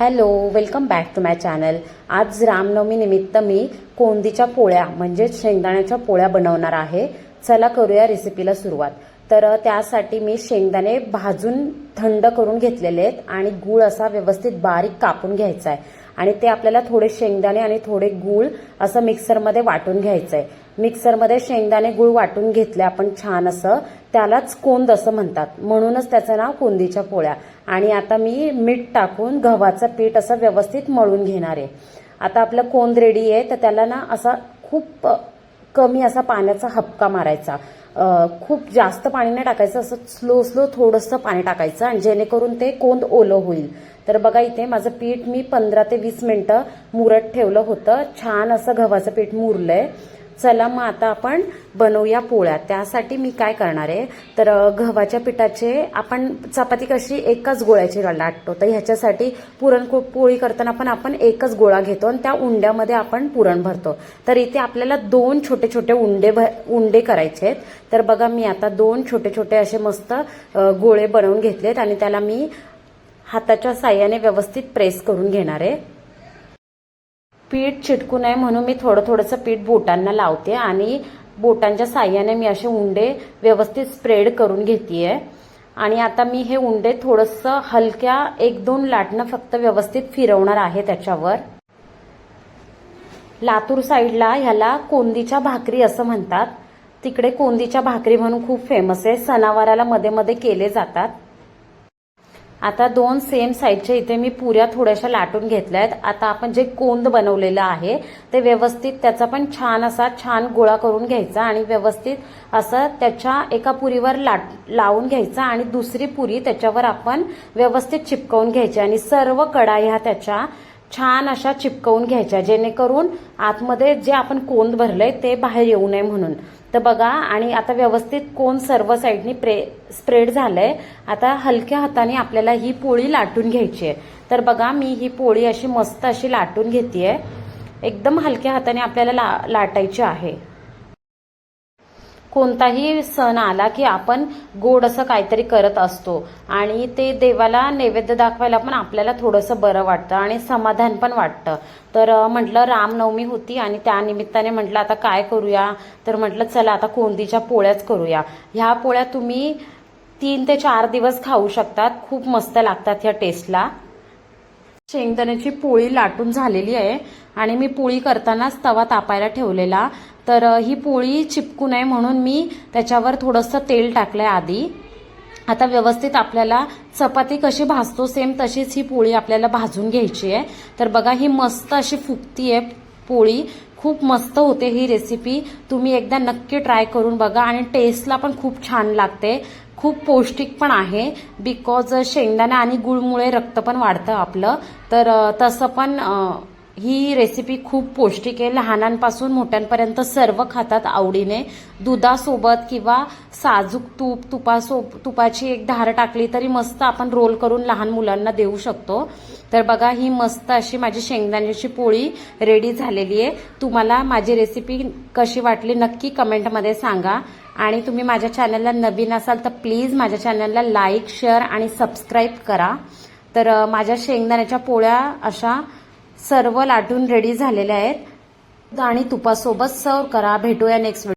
Hello welcome back to my channel आज रामनवमी निमित्त मी कोंदीच्या पोळ्या म्हणजे शेंगदाण्याच्या पोळ्या बनवणार आहे. चला करूया रेसिपीला सुरुवात. तर त्यासाठी मी शेंगदाणे भाजून थंड करून घेतलेले आहेत आणि गूळ असा व्यवस्थित बारीक कापून घ्यायचा आहे आणि ते आपल्याला थोडे शेंगदाणे आणि थोडे गूळ असं मिक्सरमध्ये वाटून घ्यायचं आहे मिक्सरमध्ये शेंगदाणे गूळ वाटून घेतले आपण छान असं. त्यालाच कोंद असं म्हणतात. म्हणूनच त्याचं नाव कोंदीच्या पोळ्या. आणि आता मी मीठ टाकून गव्हाचं पीठ असं व्यवस्थित मळून घेणार आहे. आता आपलं कोंद रेडी आहे तर त्याला ना असा खूप कमी असा पाण्याचा हपका मारायचा. खूप जास्त पाणी नाही टाकायचं असं स्लो स्लो थोडंसं पाणी टाकायचं आणि जेणेकरून ते कोंद ओलं होईल. तर बघा इथे माझं पीठ मी पंधरा ते वीस मिनिटं मुरत ठेवलं होतं. छान असं गव्हाचं पीठ मुरलंय. चला मग आता आपण बनवूया पोळ्या. त्यासाठी मी काय करणार आहे? तर गव्हाच्या पिठाचे आपण चपाती कशी एकाच गोळ्याची लाटतो. तर ह्याच्यासाठी पुरण पोळी करताना पण आपण एकच गोळा घेतो आणि त्या उंड्यामध्ये आपण पुरण भरतो. तर इथे आपल्याला दोन छोटे छोटे उंडे उंडे करायचे आहेत. तर बघा मी आता दोन छोटे छोटे असे मस्त गोळे बनवून घेतलेत आणि त्याला मी हाताच्या साह्याने व्यवस्थित प्रेस करून घेणार आहे. पीठ चिटकू नये म्हणून मी थोडं थोडंसं पीठ बोटांना लावते आणि बोटांच्या साह्याने मी असे उंडे व्यवस्थित स्प्रेड करून घेतेय. आणि आता मी हे उंडे थोडंसं हलक्या एक दोन लाटणं फक्त व्यवस्थित फिरवणार आहे त्याच्यावर. लातूर साईडला ह्याला कोंदीच्या भाकरी असं म्हणतात. तिकडे कोंदीच्या भाकरी म्हणून खूप फेमस आहे. सणावाराला मध्ये मध्ये केले जातात. आता दोन सेम साईडच्या इथे मी पुऱ्या थोड्याशा लाटून घेतल्या आहेत. आता आपण जे कोंद बनवलेलं आहे ते व्यवस्थित त्याचा पण छान असा छान गोळा करून घ्यायचा आणि व्यवस्थित असं त्याच्या एका पुरीवर लाट लावून घ्यायचा आणि दुसरी पुरी त्याच्यावर आपण व्यवस्थित चिपकवून घ्यायची. आणि सर्व कडा ह्या त्याच्या छान अशा चिपकवून घ्यायच्या जेणेकरून आतमध्ये जे आपण कोंद भरलंय ते बाहेर येऊ नये म्हणून. तर बघा आणि आता व्यवस्थित कोण सर्व साईडनी प्रे स्प्रेड झालंय. आता हलक्या हाताने आपल्याला ही पोळी लाटून घ्यायची आहे. तर बघा मी ही पोळी अशी मस्त अशी लाटून घेतेय. एकदम हलक्या हाताने आपल्याला ला लाटायची आहे. कोणताही सण आला की आपण गोड असं काहीतरी करत असतो. आणि ते देवाला नैवेद्य दाखवायला पण आपल्याला थोडंसं बरं वाटतं आणि समाधान पण वाटतं. तर म्हटलं रामनवमी होती आणि त्यानिमित्ताने म्हटलं आता काय करूया? तर म्हटलं चला आता कोंदीच्या पोळ्याच करूया. ह्या पोळ्या तुम्ही तीन ते चार दिवस खाऊ शकतात. खूप मस्त लागतात ह्या टेस्टला. शेंगदाण्याची पोळी लाटून झालेली आहे आणि मी पोळी करतानाच तवा तापायला ठेवलेला. तर ही पोळी चिपकू नये म्हणून मी त्याच्यावर थोडंसं तेल टाकलंय आधी. आता व्यवस्थित आपल्याला चपाती कशी भाजतो सेम तशीच ही पोळी आपल्याला भाजून घ्यायची आहे. तर बघा ही मस्त अशी फुगती आहे पोळी. खूप मस्त होते ही रेसिपी तुम्ही एकदा नक्की ट्राय करून बघा आणि टेस्टला पण खूप छान लागते. खूप पौष्टिक पण आहे. बिकॉज शेंगदाणा आणि गुळमुळे रक्त पण वाढतं आपलं. तर तसं पण ही रेसिपी खूप पौष्टिक आहे. लहानांपासून मोठ्यांपर्यंत सर्व खातात आवडीने. दुधासोबत किंवा साजूक तूप तुपासो तुपाची एक धार टाकली तरी मस्त आपण रोल करून लहान मुलांना देऊ शकतो. तर बघा ही मस्त अशी माझी शेंगदाण्याची पोळी रेडी झालेली आहे. तुम्हाला माझी रेसिपी कशी वाटली नक्की कमेंटमध्ये सांगा. आणि तुम्ही माझ्या चॅनलला नवीन असाल तर प्लीज माझ्या चॅनलला लाईक शेअर आणि सबस्क्राईब करा. तर माझ्या शेंगदाण्याच्या पोळ्या अशा सर्व लाटून रेडी झालेले आहेत. आणि तुपासोबत सर्व करा. भेटूया नेक्स्ट